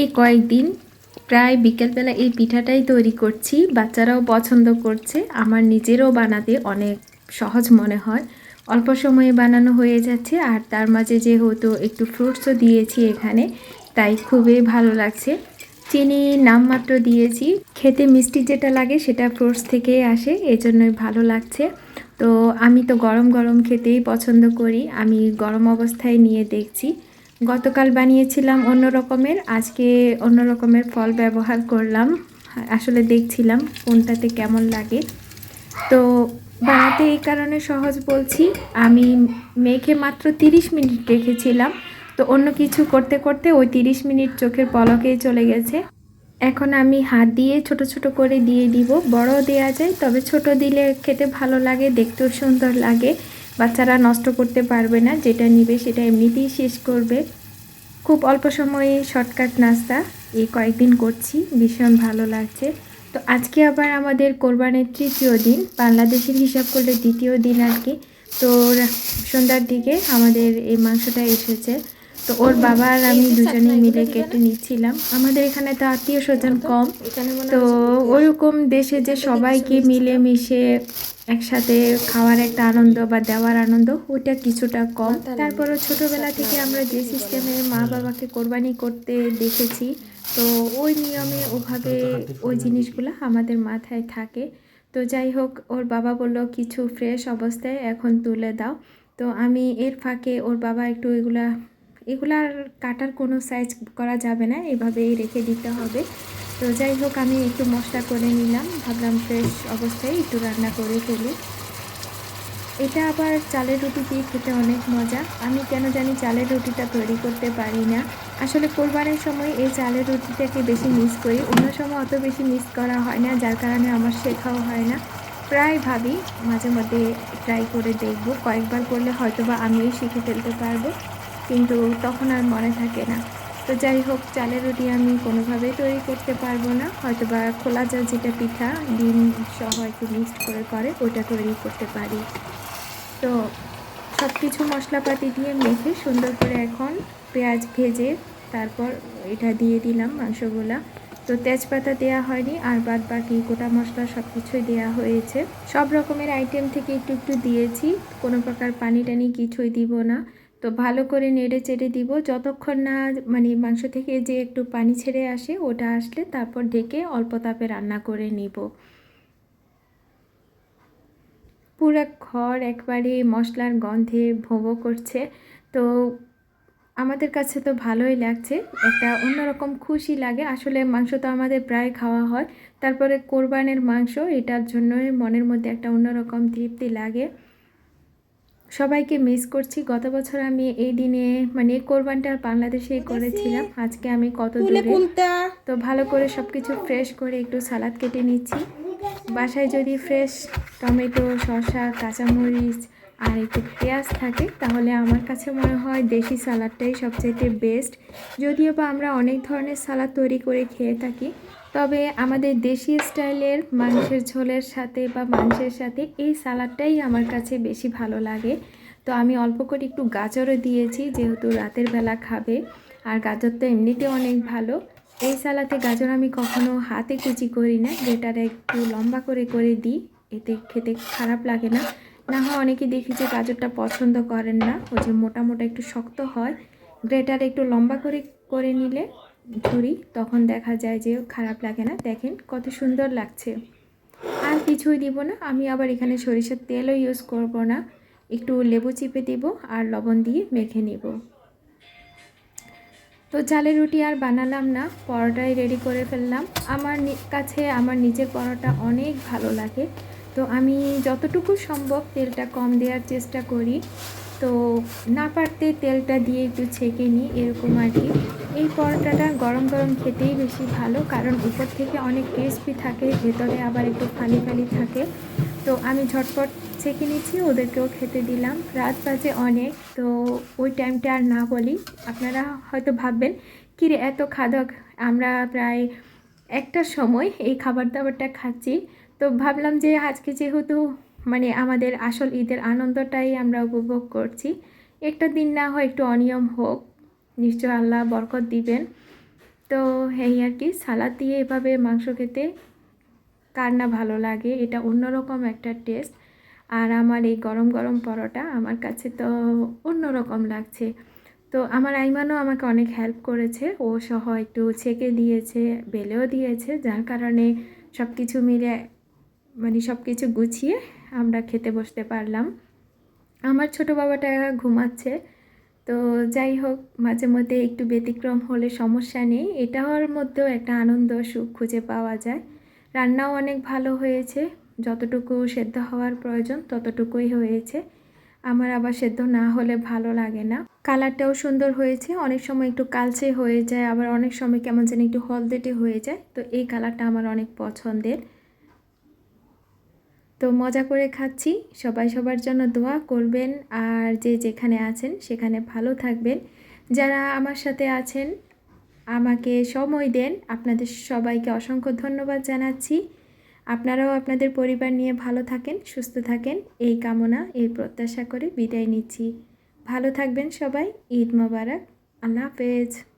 এই কয়েকদিন প্রায় বিকেলবেলা এই পিঠাটাই তৈরি করছি। বাচ্চারাও পছন্দ করছে। আমার নিজেরও বানাতে অনেক সহজ মনে হয়। অল্প সময়ে বানানো হয়ে যাচ্ছে আর তার মাঝে যেহেতু একটু ফ্রুটসও দিয়েছি এখানে, তাই খুবই ভালো লাগছে। চিনি নামমাত্র দিয়েছি। খেতে মিষ্টি যেটা লাগে সেটা ফ্রুটস থেকেই আসে, এজন্যই ভালো লাগছে। তো আমি তো গরম গরম খেতেই পছন্দ করি। আমি গরম অবস্থায় নিয়ে দেখছি। গতকাল বানিয়েছিলাম অন্য রকমের, আজকে অন্য রকমের ফল ব্যবহার করলাম। আসলে দেখছিলাম কোনটাতে কেমন লাগে। তো বানাতে এই কারণে সহজ বলছি, আমি মেখে মাত্র 30 মিনিট রেখেছিলাম। তো অন্য কিছু করতে করতে ওই 30 মিনিট চোখের পলকেই চলে গেছে। এখন আমি হাত দিয়ে ছোট ছোট করে দিয়ে দিব। বড় দেয়া যায়, তবে ছোট দিলে খেতে ভালো লাগে, দেখতেও সুন্দর লাগে। বাচ্চারা নষ্ট করতে পারবে না, যেটা নিবে সেটা এমনিতেই শেষ করবে। খুব অল্প সময়ে শর্টকাট নাস্তা, এই কয়েকদিন করছি, ভীষণ ভালো লাগছে। তো আজকে আবার আমাদের কোরবানের তৃতীয় দিন, বাংলাদেশের হিসাব করলে দ্বিতীয় দিন আর কি তো সন্ধ্যার দিকে আমাদের এই মাংসটা এসেছে। তো ওর বাবা আর আমি দুজনে মিলে কেটে নিচ্ছিলাম। আমাদের এখানে তো আত্মীয় স্বজন কম। তো ওরকম দেশে যে সবাইকে মিলে মিশে একসাথে খাওয়ার একটা আনন্দ বা দেওয়ার আনন্দ ওটা কিছুটা কম। তারপরও ছোটবেলা থেকে আমরা যে সিস্টেমে মা বাবাকে কোরবানি করতে দেখেছি তো ওই নিয়মে ওভাবে ওই জিনিসগুলো আমাদের মাথায় থাকে। তো যাই হোক ওর বাবা বলল কিছু ফ্রেশ অবস্থায় এখন তুলে দাও। তো আমি এর ফাঁকে ওর বাবা একটু এগুলা এগুলার কাটার কোনো সাইজ করা যাবে না, এভাবেই রেখে দিতে হবে। তো যাই হোক, আমি একটু মশলা করে নিলাম, ভাবলাম ফ্রেশ অবস্থায় একটু রান্না করে ফেলি। এটা আবার চালের রুটি দিয়ে খেতে অনেক মজা। আমি কেন জানি চালের রুটিটা তৈরি করতে পারি না। আসলে কোরবানের সময় এই চালের রুটিটাকে বেশি মিস করি, অন্য সময় অত বেশি মিস করা হয় না, যার কারণে আমার শেখাও হয় না। প্রায় ভাবি, মাঝে মধ্যে ট্রাই করে দেখব, কয়েকবার করলে হয়তো বা আমিও শিখে ফেলতে পারব। কিন্তু তখন আর মনে থাকে না। তো যাই হোক, চালের রুটি আমি কোনোভাবেই তৈরি করতে পারব না। হয়তো বা খোলা জল যেটা পিঠা, ডিম সহ একটু মিক্সড করে করে ওটা তৈরি করতে পারি। তো সব কিছু মশলাপাতি দিয়ে মেখে সুন্দর করে এখন পেঁয়াজ ভেজে তারপর এটা দিয়ে দিলাম মাংসগুলা। তো তেজপাতা দেওয়া হয়নি, আর বাদ বাকি গোটা মশলা সব কিছুই দেওয়া হয়েছে। সব রকমের আইটেম থেকে একটু একটু দিয়েছি। কোনো প্রকার পানি টানি কিছুই দিব না। তো ভালো করে নেড়ে চেড়ে দিব। যতক্ষণ না মানে মাংস থেকে যে একটু পানি ছেড়ে আসে, ওটা আসলে তারপর ঢেকে অল্প তাপে রান্না করে নিব। পুরো ঘর একবারে মশলার গন্ধে ভোগো করছে। তো আমাদের কাছে তো ভালোই লাগছে, একটা অন্যরকম খুশি লাগে। আসলে মাংস তো আমাদের প্রায় খাওয়া হয়। তারপরে কোরবানের মাংস, এটার জন্যই মনের মধ্যে একটা অন্যরকম তৃপ্তি লাগে। সবাইকে মিস করছি। গত বছর আমি এই দিনে মানে কোরবানটা বাংলাদেশে করেছিলাম। আজকে আমি কত দূরে? তো ভালো করে সব কিছু ফ্রেশ করে একটু সালাদ কেটে নিচ্ছি। বাসায় যদি ফ্রেশ টমেটো শসা কাঁচামরিচ আর একটু পেঁয়াজ থাকে, তাহলে আমার কাছে মনে হয় দেশি সালাদটাই সবচাইতে বেস্ট যদিও বা আমরা অনেক ধরনের সালাদ তৈরি করে খেয়ে থাকি, তবে আমাদের দেশি স্টাইলের মাংসের ঝোলের সাথে বা মাংসের সাথে এই সালাদটাই আমার কাছে বেশি ভালো লাগে। তো আমি অল্প করে একটু গাজরও দিয়েছি, যেহেতু রাতের বেলা খাবে, আর গাজর তো এমনিতে অনেক ভালো। এই সালাতে গাজর আমি কখনো হাতে কুচি করি না গ্রেটারে একটু লম্বা করে করে দিই, এতে খেতে খারাপ লাগে না। না হয় অনেকে দেখি যে গাজরটা পছন্দ করেন না ওই যে মোটা মোটা একটু শক্ত হয়। গ্রেটারে একটু লম্বা করে করে নিলে ধরি, তখন দেখা যায় যে খারাপ লাগে না। দেখেন কত সুন্দর লাগছে। আর কিছুই দিব না, আমি আবার এখানে সরিষার তেলও ইউজ করব না। একটু লেবু চিপে দিব আর লবণ দিয়ে মেখে নিব। তো চালের রুটি আর বানালাম না, পরোটাই রেডি করে ফেললাম। আমার কাছে আমার নিজের পরোটা অনেক ভালো লাগে। তো আমি যতটুকু সম্ভব তেলটা কম দেওয়ার চেষ্টা করি। তো না পারতে তেলটা দিয়ে একটু ছেঁকে নিই, এরকম আর কি। এই পরোটাটা গরম গরম খেতেই বেশি ভালো, কারণ উপর থেকে অনেক ক্রিস্পি থাকে, ভেতরে আবার একটু ফালি ফালি থাকে। তো আমি ঝটপট ছেঁকে নিচ্ছি ওদেরকেও খেতে দিলাম। রাত বাজে অনেক, তো ওই টাইমটা আর না বলি। আপনারা হয়তো ভাববেন, কিরে, এত খাদক, আমরা প্রায় একটার সময় এই খাবার দাবারটা খাচ্ছি। তো ভাবলাম যে আজকে যেহেতু মানে আমাদের আসল ঈদের আনন্দটাই আমরা উপভোগ করছি, একটা দিন না হয় একটু অনিয়ম হোক, নিশ্চয় আল্লাহ বরকত দিবেন। তো এই আর কি, সালাদ দিয়ে এভাবে মাংস খেতে কার না ভালো লাগে, এটা অন্যরকম একটা টেস্ট। আর আমার এই গরম গরম পরোটা আমার কাছে তো অন্যরকম লাগছে। তো আমার আইমানও আমাকে অনেক হেল্প করেছে, ও সহ একটু ছেঁকে দিয়েছে, বেলেও দিয়েছে, যার কারণে সব কিছু মিলে মানে সব কিছু গুছিয়ে আমরা খেতে বসতে পারলাম। আমার ছোট বাবাটা ঘুমাচ্ছে, তো যাই হোক, মাঝে মধ্যে একটু ব্যতিক্রম হলে সমস্যা নেই। এটার মধ্যেও একটা আনন্দ, সুখ খুঁজে পাওয়া যায়। রান্নাও অনেক ভালো হয়েছে। যতটুকু সেদ্ধ হওয়ার প্রয়োজন ততটুকুই হয়েছে। আমার আবার সেদ্ধ না হলে ভালো লাগে না। কালারটাও সুন্দর হয়েছে। অনেক সময় একটু কালচে হয়ে যায়, আবার অনেক সময় কেমন যেন একটু হলদেটে হয়ে যায়। তো এই কালারটা আমার অনেক পছন্দের। তো মজা করে খাচ্ছি। সবাই সবার জন্য দোয়া করবেন। আর যে যেখানে আছেন, সেখানে ভালো থাকবেন। যারা আমার সাথে আছেন, আমাকে সময় দেন। আপনাদের সবাইকে অসংখ্য ধন্যবাদ জানাচ্ছি। আপনারাও আপনাদের পরিবার নিয়ে ভালো থাকেন, সুস্থ থাকেন। এই কামনা, এই প্রত্যাশা করে বিদায় নিচ্ছি। ভালো থাকবেন সবাই। ঈদ মোবারক। আল্লাহ হাফেজ।